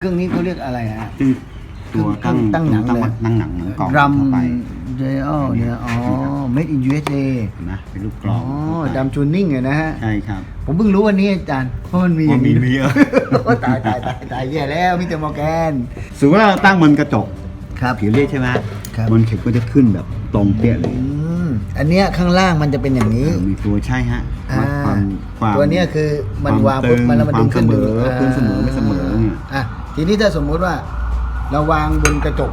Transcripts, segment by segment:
เครื่องนี้เขาเรียกอะไรฮะ ซึ่งตัวตั้งตั้งหนังตั้งเลยตั้งหนังเหมือนกล่องรัมเข้าไปเจอเนี่ยอ๋อ made in USA เห็นไหมเป็นลูกกลอ๋อองเข้าไปดัมจูนิ่งเนี่ยนะฮะ ใช่ครับผมเพิ่งรู้วันนี้อาจารย์ เพราะมันมีอว่าย่างมีนี้มีเออโอ้ตายตายตายตายแย่แล้วมิสเตอร์มอร์แกน สมมติว่าเราตั้งบนกระจกครับ ผิวเรียบใช่ไหมครับ บนเข็มก็จะขึ้นแบบตรงเปี้ยเลยอืมอันเนี้ยข้างล่างมันจะเป็นอย่างนี้เออมีตัวใช่ฮะอ่าวัดความความ ตัวเนี้ยคือมันความวางปุ๊บตึงมันแล้วมันดึงขึ้นความเสมอดึงขึ้นเสมอไม่เสมอเนี่ย อะ ทีนี้ถ้าสมมุติว่าเราวางบนกระจก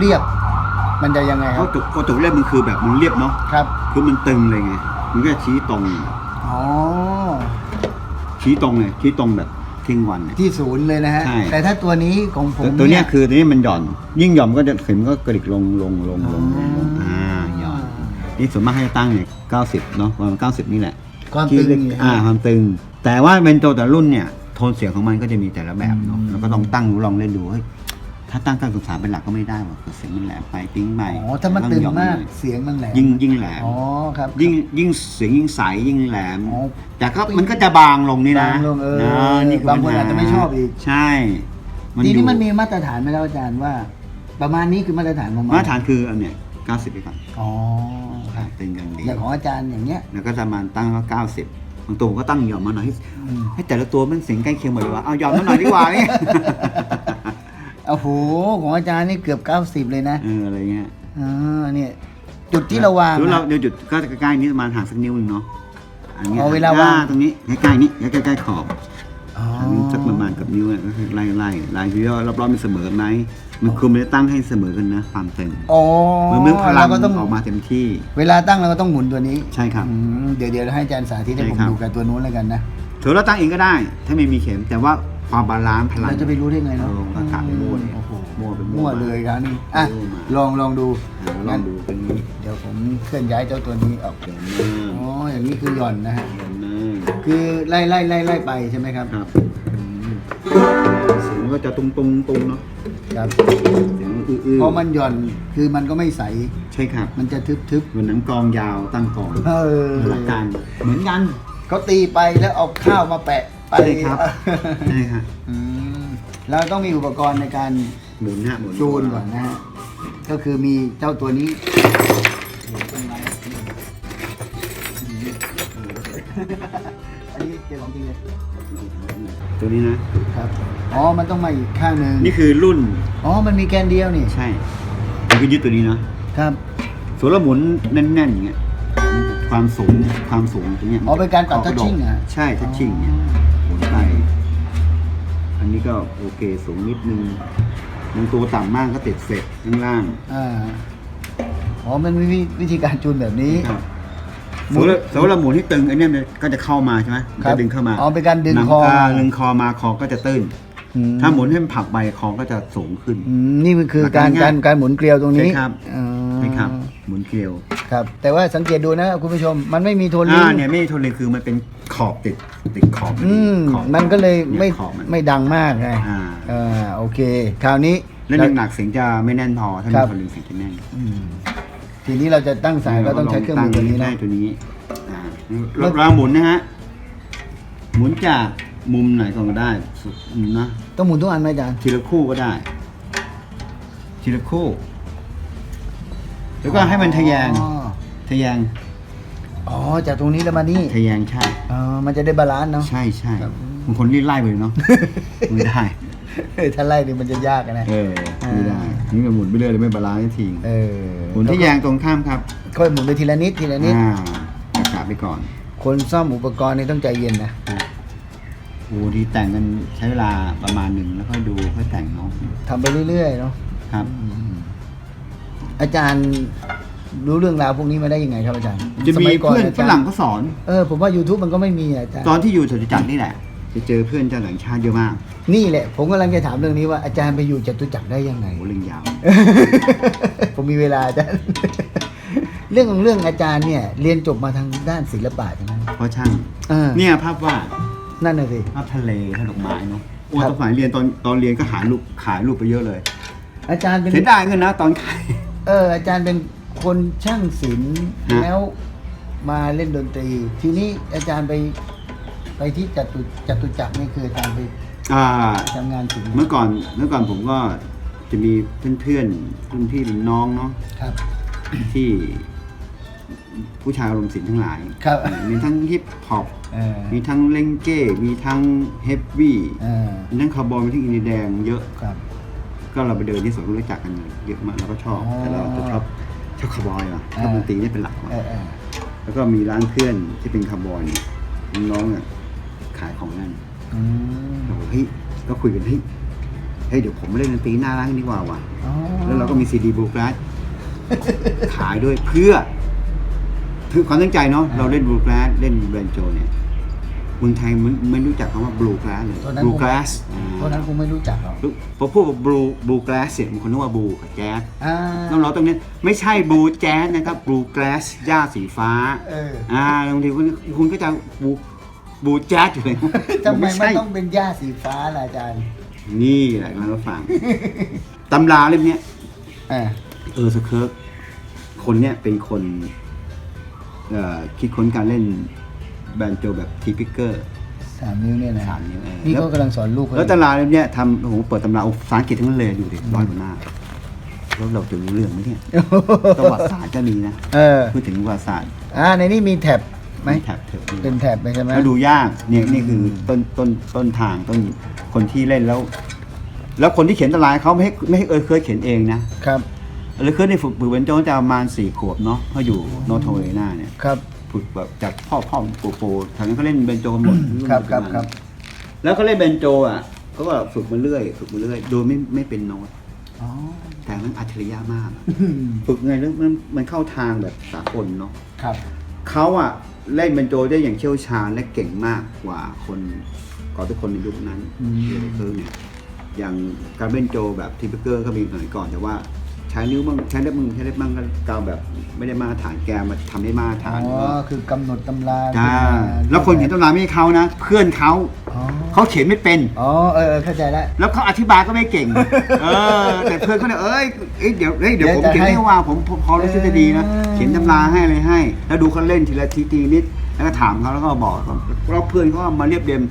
เรียบๆมันจะยังไงคเขารับจุกกระจกเรียบมันคือแบบมันเรียบเนาะครับ คือมันตึงเลยไงมันก็ชี้ตรง อ๋อ ชี้ตรงเลยชี้ตรงแบบทิ้งวันเนี่ย ที่ศูนย์เลยนะฮะ ใช่ แต่ถ้าตัวนี้ของผมตัวตัวเนี้ยคือตัวนี้มันหย่อน ยิ่งหย่อนมันก็จะเข็มก็กระดิกลงลงลงลงลงลงอ่าหย่อนนี่ส่วนมากให้จะตั้งเนี่ยเก้าสิบเนาะประมาณเก้าสิบนี่แหละความที่ตึงเรียกนี่อ่าฮะความตึง แต่ว่าเป็นตัวแต่ละรุ่นเนี่ยโทนเสียงของมันก็จะมีแต่ละแบบเนาะอืมแล้วก็ต้องตั้งลองเล่นดูเฮ้ยถ้าตั้งการศึกษาเป็นหลักก็ไม่ได้ว่ะเสียงมันแหลมไปปิ้งไปอ๋อถ้ามันตึงมากหย่อนเสียงมันแหลมยิ่งยิ่งแหลมอ๋อครับยิ่งยิ่งเสียงยิ่งใสยิ่งแหลมอ๋อแต่ก็มันก็จะบางลงนี่นะบางลงเออนะนี่คืบางคนปัญหอาจจะไม่ชอบอีกใช่ทีนี้อยู่มันมีมาตรฐานไหมครับอาจารย์ว่า ประมาณนี้คือมาตรฐานของมันมาตรฐานคืออันเนี้ย90ไปก่อนอ๋อครับตึงกันดีอย่างของอาจารย์อย่างเงี้ยแล้วก็จะมาตั้งว่า90บางตัวผมก็ตั้งหย่อมมาหน่อยให้อืมให้แต่ละตัวมันเสียงใกล้เคียงหมดเลยว่าเอาหย่อมมาหน่อยดีกว่าเนี่ยโอ้โหของอาจารย์นี่เกือบ90เลยนะเอออะไรเงี้ยอ่าเนี่ยจุดที่เราวางหรือเรานะเดี๋ยวจุดก็ใกล้ๆนี้ประมาณห่างสักนิ้วหนึงเนาะอันนี้ยอ๋อเวลาวางอ่ตรงนี้ใกล้ๆนี้ใกล้ๆขอบ อ๋ออันนี้สักประมาณกับนิ้วอะก็คือไล่ไล่ไล่คือว่ารอบๆมันเสมอกันไหมมันคือมันจะตั้งให้เสมอกันนะความตึงอ๋อเหมือนเมื่อพลัเรางก็ต้องออกมาเต็มที่ เวลาตั้งเราก็ต้องหมุนตัวนี้ใช่ครับ อืมเดี๋ยวเดี๋ยวให้อาจารย์สาธิตให้ใช่ผมครับ ดูกับตัวนู้นแล้วกันนะถือเราตั้งเองก็ได้ ถ้าไม่มีเข็มแต่ว่าความบาลานซ์พลัง เราจะไปรู้ได้ไงเนาะเอออากาศมันมั่วเนี่ยโอ้โหมั่วเป็นมั่มั่ววเลยครับนี่อะมั่วมา ลองลองดูอ่าลองดูเป็นนี้เดี๋ยวผมเคลื่อนย้ายเจ้าตัวนี้ออกเดี๋ยวหน้า อ๋อ อย่างนี้คือหย่อนนะฮะเดี๋ยวหน้า คือไล่ไล่ไล่ไล่ไปใช่ไหมครับ ครับเสียงมันก็จะตุงตุงตุงเนาะครับเสียงมันอื้อๆเพราะมันหย่อนคือมันก็ไม่ใส ใช่ครับมันจะทึบทึบวันนั้นกองยาวตั้งกองๆเออหลักการเหมือนกันเขาตีไปแล้วเอาข้าวมาแปะไปใช่ครับใช่ครับอืมเราต้องมีอุปกรณ์ในการหมุนฮะหมุนจูนก่อนนะฮะก็คือมีเจ้าตัวนี้ อันนี้เจอของจริงเลยตัวนี้นะ ครับ อ๋อ มันต้องมาอีกข้างหนึ่งนี่คือรุ่น อ๋อ มันมีแกนเดียวนี่ ใช่มันก็ยึดตัวนี้เนาะ ครับส่วนเราหมุนแน่นๆอย่างเงี้ย ความสูง ความสูงตรงเนี้ยอ๋อ เป็นการปรับขะด touching อะ ใช่ ทัชชิ่งเนี่ยหมุนไป อันนี้ก็โอเค สูงนิดนึงบางตัวต่ำมากก็ติดเสร็จข้างล่าง อ่า อ๋อ มันมีวิธีการจูนแบบนี้ ครับสมมติสมมติเราหมุนให้ตึงไอ้เนี่ยมันก็จะเข้ามาใช่ไหมมันครัจะบดึงเข้ามาอ๋อเป็นการดึงหนัคออ่าดึงคอมาคอก็จะตื้น อืถ้าหมุนให้มันผลักไปคอก็จะสูงขึ้น อืมนี่มันคือหลักกาการรง่ายการการหมุนเกลียวตรงนี้ใช่ครับอ๋อใช่ครับ หมุนเกลียวครับ แต่ว่าสังเกตดูนะคุณผู้ชม มันไม่มีโทนลิอ่างเนี่ยไม่ทนเลยคือมันเป็นขอบติดติดขอบอืมขอบมันก็เลยไม่เนี่ยขอบมัน ไม่ดังมากไงอ่า อ่าโอเค คราวนี้แล้วหนักๆเสียงจะไม่แน่นพอถ้าครัมีบทนลิงเสียงจะแน่น อืม ทีนี้เราจะตั้งสายก็ต้องใช้เครื่องมือตัวนี้ได้นะตัวนี้อ่าเราเราหมุนนะฮะ หมุนจากมุมไหนก่อนก็ได้สุดนะ ต้องหมุนทุกอันไหมอาจารย์ ทีละคู่ก็ได้ ทีละคู่ แล้วก็ให้มันทะแยง อ๋อ ทะแยง อ๋อ จากตรงนี้แล้วมานี่ทะแยงใช่ อ๋อมันจะได้บาลานซ์เนาะ ใช่ใช่ครับ บางคนรีบไล่ไปเลยเนาะ ไม่ได้เออถ้าไล่นี่มันจะยากอะนะ เออ ไม่ได้ นี่ก็หมุนไปเรื่อยเลยไม่บาลานซ์สักทีเออหมุนทะแยงตรงข้ามครับค่อยหมุนไปทีละนิดทีละนิดอ่าประกาศไปก่อน คนซ่อมอุปกรณ์นี่ต้องใจเย็นนะโอ้ดีแต่งกันใช้เวลาประมาณหนึ่งแล้วค่อยดูค่อยแต่งเนาะทำไปเรื่อยๆเนาะครับ อาจารย์รู้เรื่องราวพวกนี้มาได้ยังไงครับอาจารย์จะสมียก่เพื่อนอาฝจารย์รั่งก็สอน เออผมว่า YouTube มันก็ไม่มีอะอาจารย์ตอนที่อยู่จตุจักรนี่แหละ จะเจอเพื่อนชาวต่างชาติเยอะมากนี่แหละ ผมกำลังจะถามเรื่องนี้ว่าอาจารย์ไปอยู่จตุจักรได้ยังไง โอ้เรื่องยาว ผมมีเวลาอาจารย์ เรื่องของเรื่องอาจารย์เนี่ยเรียนจบมาทางด้านศิลปะใช่ไหมเพราะช่างเออเนี่ยภาพวาดนั่นน่ะสิ ภาพทะเลภาพดอกไม้เนาะโอ้ครับ ตอนสมัยเรียนตอนตอนเรียนก็หารูปขายรูปไปเยอะเลยอาจารย์เป็น เสียดายเงินนะตอนขาย เอออาจารย์เป็นคนช่างศิลป์ฮะ แล้วมาเล่นดนตรี ทีนี้อาจารย์ไป ไปที่จตุจตุจักรนี่คืออาจารย์ไปอ่า ทำงานถึงเมื่อก่อนเมื่อก่อนผมก็จะมีเพื่อนๆรุ่นพี่รุ่นน้องเนาะครับ ที่ผู้ชายอารมณ์ศิลป์ทั้งหลาย ครับ มีทั้งฮิปฮอปเออมีทั้งเลงเก้ มีทั้งเฮฟวี่เออมีทั้งคาร์บอยมีทั้งอินเดียแดงเยอะ ครับ ก็เราไปเดินที่สวนก็รู้จักกันเยอะมากเราก็ชอบ อ๋อแต่เราจะชอบชอบคาร์บอยอะชอ่าอบดนตรีนี่เป็นหลักเออเออ แล้วก็มีร้านเพื่อนที่เป็นคาร์บอยเนี่ยน้องๆอะ ขายของนั่นอืมเราบอกเฮ้ยก็คุยกันเฮ้ยเฮ้ยเดี๋ยวผมมาเล่นดนตรีหน้าร้านกันดีกว่าว่ะอ๋อแล้วเราก็มีซีดีบลูกราสขายด้วยเพื่อคือความตั้งใจเนาะเราเล่นบลูกราสเล่นแบรนโจเนี่ยเมืองไทยมันไม่รู้จักคำว่าบลูกราสเลยตัวนั้นบลูผมกราสตัวนั้นกูไม่รู้จักหรอกพอพูดว่าบลูบลูกราสเสร็จบางคนนึกว่าบลูกับแจ๊สอ่าต้องรอตรงนี้ไม่ใช่บลูแจ๊สนะครับบลูกราสหญ้าสีฟ้าเอออ่าบางทีคุณคุณก็จะบลู บลูแจ๊สอยู่เลยทำไมไม่มันใช่ต้องเป็นหญ้าสีฟ้าล่ะอาจารย์นี่แหละกำลังฟังตำราเล่มเนี้ยอ่าเออร์สเคิร์กคนเนี้ยเป็นคนเอ่อคิดค้นการเล่นแบนโจแบบทีพิกเกอร์ สามนิ้วเนี่ยนะสามนิ้วเออ นี่แล้วก็กำลังสอนลูกเขาแล้วตำราเล่มเนี้ยทำโอ้โหเปิดตำราภาษาอังกฤษทั้งนั้นเลยดูดิร้อยกว่าหน้าแล้วเราจะรู้เรื่องไหมเนี่ยประวัติศาสตร์ก็มีนะเออพูดถึงประวัติศาสตร์ อ่าในนี้มีแท็บ ไหมแถบเถอะเป็นแถบไหมใช่ไหมแล้วดูยากเนี่ยนี่คือต้นต้นต้นทางต้นคนที่เล่นแล้ว แล้วคนที่เขียนตำราเขาไม่ให้ไม่ให้เออเคยเขียนเองนะครับเออเคยในฝึกฝึกเป็นโจนจะประมาณสี่ขวบเนาะเขาอยู่โนโทเอนาเนี่ยครับฝึกแบบจากพ่อพ่อปู่ปู่ทางนั้นเขาเล่นเบนโจกันหมดครับครับครับ แล้วเขาเล่นเบนโจอะเขาก็ฝึกมาเรื่อย ฝึกมาเรื่อย โดยไม่ไม่เป็นโน้ตอ๋อแต่มันอัจฉริยะมากอะฝึกไงแล้วมันมันเข้าทางแบบสากลเนาะครับเขาอะ เล่นเบนโจได้อย่างเชี่ยวชาญและเก่งมากกว่าคนก่อนทุกคนในยุคนั้นอืมเออคือเนี่ยอย่างการเบนโจแบบทิปเกอร์ก็มีสมัยก่อนแต่ว่า ใช้นิ้วบ้างใช้เล็บมึงใช้เล็บบ้างก็กาวแบบไม่ได้มาตรฐานแกมาทำได้มาตรอ๋ฐานอคือกำหนดตำราจ้าขึ้นมาแล้วคนเขียนตำราไม่ใช่เขานะ เพื่อนเขาอ๋อเขาเขียนไม่เป็นอ๋อเออเออเข้าใจแล้วแล้วเขาอธิบายก็ไม่เก่งเออแต่เพื่อนเขาเนี่ยเอ้ยเอ้ยเดี๋ยวเอ้ยเดี๋ยวผมเดี๋เขียยวนจะให้ให้ว่าผมผมพอรู้สึกจะดีนะเออเขียนตำราให้อะไรให้ แล้วดูเขาเล่นทีละทีทีนิดแล้วก็ถามเขาแล้วก็บอกแล้วเพื่อนเขาก็มาเรียบเรียง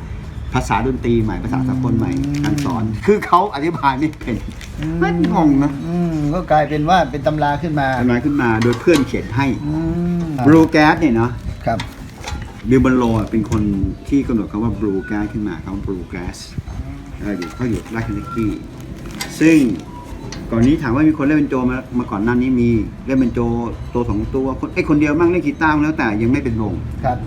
ภาษาดนตรีใหม่ภาษาสากลใหม่การสอน คือเขาอธิบายไม่เป็นมันงงนะอืม ก็กลายเป็นว่าเป็นตำราขึ้นมาทำงานขึ้นมาโดยเพื่อนเขียนให้อืมบลูแก๊สเนี่ยเนาะครับ บิลบันโลอะเป็นคนที่กำหนดคำว่าบลูแก๊สขึ้นมาคำว่าบลูแก๊สอยู่เขาอยู่ราชเนกี้ซึ่งก่อนนี้ถามว่ามีคนเล่นเป็นโจมามาก่อนหน้านี้มีเล่นเป็นโจตัวสองตัวคนไอ้ยคนเดียวมั่งเล่นกีตาร์มั่งแล้วแต่ยังไม่เป็นวง ครับ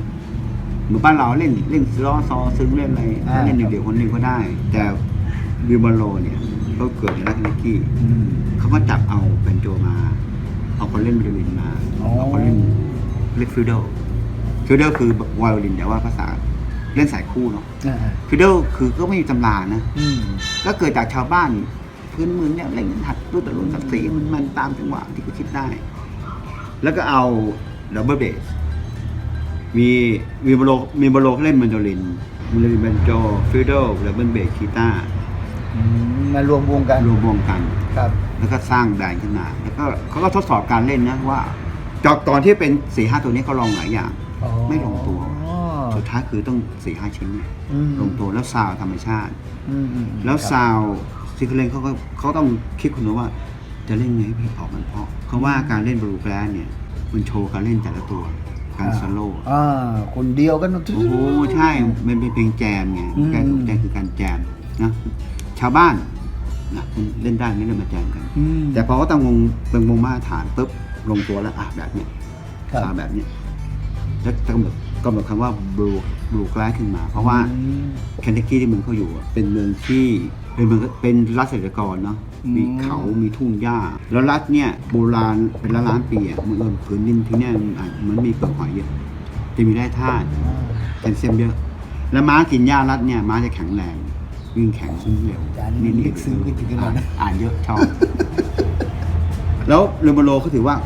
เหมือนบ้านเราเล่นเล่นล้อซอซึ้งเล่นอะไรอ่าเล่นเดี่ยวๆคนหนึ่งก็ได้ แต่บิลบันโลเนี่ย เขาเกิดในราชเนกี้อืมเขาก็จับเอาเป็นโจมา เอาคนเล่นไวโอลินมาอ๋อเอาคนเล่นเล่นฟิลเดลฟิลเดลคือแบบไวโอลินแต่ว่าภาษาเล่นสายคู่เนาะอ่าฟิลเดลคือก็ไม่มีตำรานะอืมก็เกิดจากชาวบ้านพื้นเมืองเนี่ยเล่นกันหัดรูปแต่รุ่นสักสีมันมันตามจังหวะที่เขาคิดได้ แล้วก็เอาดับเบิลเบสมีมีบโลมีบโลเล่นมันโดลินมันโดลินแบนโจฟิลเดลดับเบิลเบสคีตาร์ อืมมารวมวงกันรวมวงกัน ครับ แล้วก็สร้างแบรนด์ขึ้นมา แล้วก็เขาก็ทดสอบการเล่นนะว่าจากตอนที่เป็นสี่ห้าตัวนี้เขาลองหลายอย่าง อ๋อไม่ลงตัวอ๋อสุดท้ายคือต้องสี่ห้าชิ้นเนี่ยอืมลงตัวแล้วซาวด์ธรรมชาติ อืมอืมแล้วครับซาวด์ที่เขาเล่นเขาก็เขาต้องคิดคุณว่า จะเล่นไงให้เพลงออกมันเพราะเขาว่าการเล่นบลูแกรสเนี่ยมันโชว์การเล่นแต่ละตัวการโซโล่อ่าคนเดียวกัน โอ้โหใช่มันเป็นเพลงแจมไงอืม การของแจมคือการแจมนะ ชาวบ้านนะคุณเล่นได้ไม่ได้มาแจมกันอืมแต่พอเขาตั้งวงเป็นวงมาตรฐานปุ๊บลงตัวแล้วอะแบบเนี้ยครับซาวด์แบบเนี้ยแล้วกำหนดกำหนดคำว่าบลูบลูแกลขึ้นมา เพราะว่าอืมแคนเทกีที่เมืองเขาอยู่อะเป็นเมืองที่เป็นเมืองเป็นรัฐเกษตรกรเนาะอืมมีเขามีทุ่งหญ้า แล้วรัฐเนี่ยโบราณเป็นล้านล้านๆปีอะมันเออผืนดินที่เนี่ยมันอะมันมีเปลือกหอยเยอะจะมีแร่ธาตุแคลเซียมเยอะ แล้วม้ากินหญ้ารัฐเนี่ยม้าจะแข็งแรง วิ่งแข็งวิ่งเร็วอาจารย์นี่ลึกซึ้งขึ้นถึงขนาดนั้น อ่านเยอะชอบ แล้วเรโบโลเขาถือว่า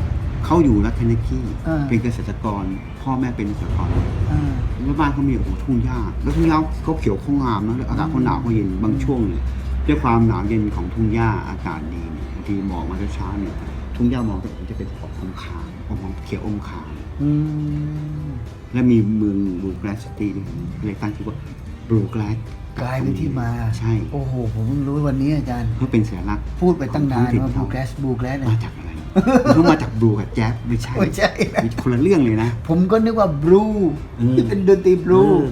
เขาอยู่รัฐเคนเนกีอ่า เป็นเกษตรกร พ่อแม่เป็นเกษตรกรอ่า แล้วบ้านเขามีโอ้โหทุ่งหญ้าแล้วทุ่งหญ้าเขาเขียวเขางามนะแล้วอากาศเขาหนาวเขาเย็นบางช่วงเนี่ยด้วยความหนาวเย็นของทุ่งหญ้าอากาศดีเนี่ยบางทีหมอกมาเช้าๆเนี่ยทุ่งหญ้ามองจะจะเป็นออกอมขาวออกเขียวอมขาว อืม และมีเมืองบลูแกรสซิตี้ด้วยเลยตั้งชื่อว่า บลูแกรสกลายเป็นที่มาใช่โอ้โห ผมเพิ่งรู้วันนี้อาจารย์ เพื่อเป็นสัญลักษณ์พูดไปตั้งนานของถิ่ว่าบลูเขาแกรสบลูแกรสมาจากอะไรเขามาจากบลูกับแจ๊สไม่ใช่ไม่ใช่นะคนละเรื่องเลยนะ ผมก็นึกว่าบลูเออที่เป็นดนตรีบลูเออ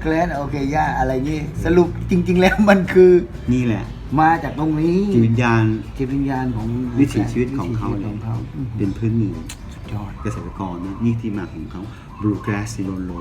แกรนโอเคย่าอะไรงี้สรุปจริง ๆ แล้วมันคือนี่แหละ มาจากตรงนี้จิตวิญญาณจิตวิญญาณของวิถีชีวิตของเขาวิถีชีเนี่วิยตของเขาอืมเป็นพื้นเมืองสุดยอดเกษตรกรนะนี่ที่มาของเขาบลูแกรสซิโลโล